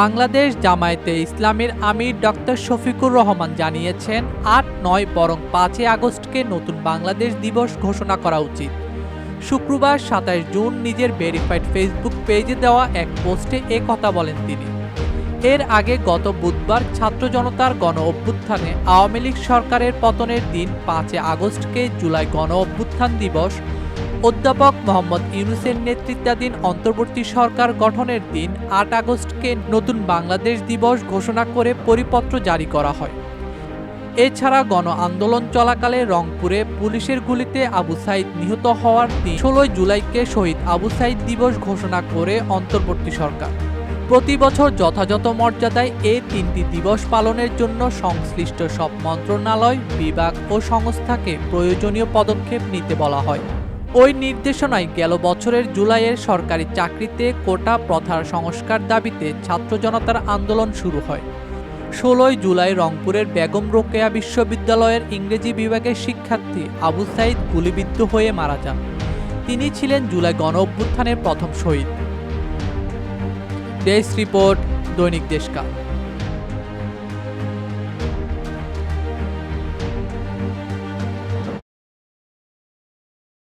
বাংলাদেশ জামায়াতে ইসলামের আমির ডক্টর শফিকুর রহমান জানিয়েছেন, আট নয় বরং পাঁচই আগস্টকে নতুন বাংলাদেশ দিবস ঘোষণা করা উচিত। শুক্রবার সাতাশ জুন নিজের ভেরিফাইড ফেসবুক পেজে দেওয়া এক পোস্টে এ কথা বলেন তিনি। এর আগে গত বুধবার ছাত্র জনতার গণ অভ্যুত্থানে আওয়ামী লীগ সরকারের পতনের দিন পাঁচই আগস্টকে জুলাই গণ অভ্যুত্থান দিবস অধ্যাপক মোহাম্মদ ইউনুসের নেতৃত্বাধীন অন্তর্বর্তী সরকার গঠনের দিন আট আগস্টকে নতুন বাংলাদেশ দিবস ঘোষণা করে পরিপত্র জারি করা হয়। এছাড়া গণ আন্দোলন চলাকালে রংপুরে পুলিশের গুলিতে আবু সাইদ নিহত হওয়ার দিন ষোলোই জুলাইকে শহীদ আবু সাইদ দিবস ঘোষণা করে অন্তর্বর্তী সরকার। প্রতি বছর যথাযথ মর্যাদায় এ তিনটি দিবস পালনের জন্য সংশ্লিষ্ট সব মন্ত্রণালয়, বিভাগ ও সংস্থাকে প্রয়োজনীয় পদক্ষেপ নিতে বলা হয়। ওই নির্দেশনায় গেল বছরের জুলাইয়ের সরকারি চাকরিতে কোটা প্রথার সংস্কার দাবিতে ছাত্র জনতার আন্দোলন শুরু হয়। ষোলোই জুলাই রংপুরের বেগম রোকেয়া বিশ্ববিদ্যালয়ের ইংরেজি বিভাগের শিক্ষার্থী আবু সাইদ গুলিবিদ্ধ হয়ে মারা যান। তিনি ছিলেন জুলাই গণ অভ্যুত্থানের প্রথম শহীদ। ডেস্ক রিপোর্ট, দৈনিক দেশকা